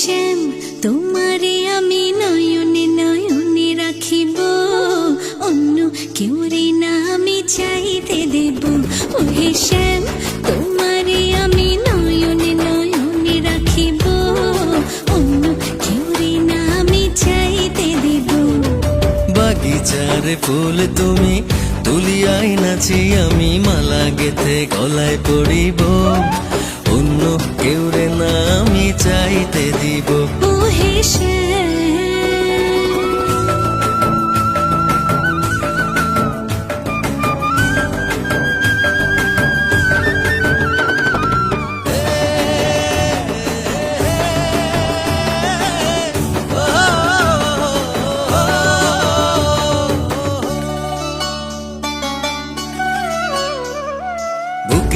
শ্যাম, তোমারে আমি নয়নে নয়নে রাখিব। অন্য কেউ রে না আমি চাইতে দেব। ওহে শ্যাম, তোমারে আমি নয়নে নয়নে রাখিব। অন্য কেউ রে না আমি চাইতে দেব। বাগিচার ফুল তুমি তুলিয়াই নাচি, আমি মালা গেথে গলায় পড়িব। অন্য কেউ রে না চাইতে দিব।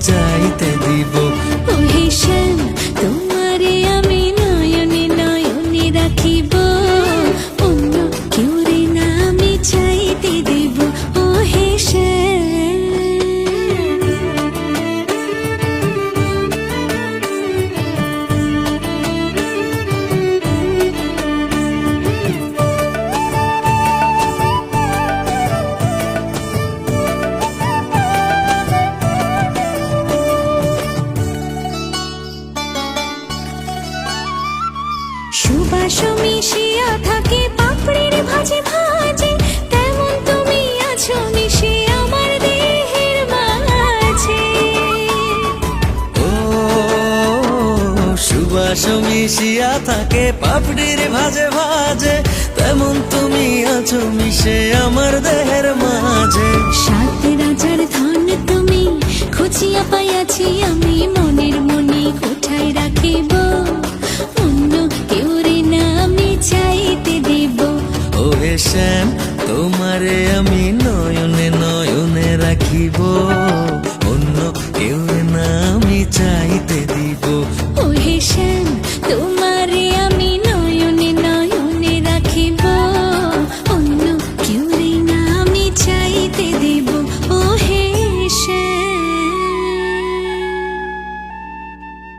চাইতে দিব। সুবাস মিশিয়া থাকে পাপড়ির ভাজে ভাজে। তেমন তুমি আছো মিশে আমার দেহের মাঝে। ও সুবাস মিশিয়া থাকে পাপড়ির ভাজে ভাজে। তেমন তুমি আছো মিশে আমার দেহের মাঝে। সাত রাজার ধন তুমি খুঁজিয়া পাইয়াছি তোমারে আমি নয়নে নয়নে রাখিব।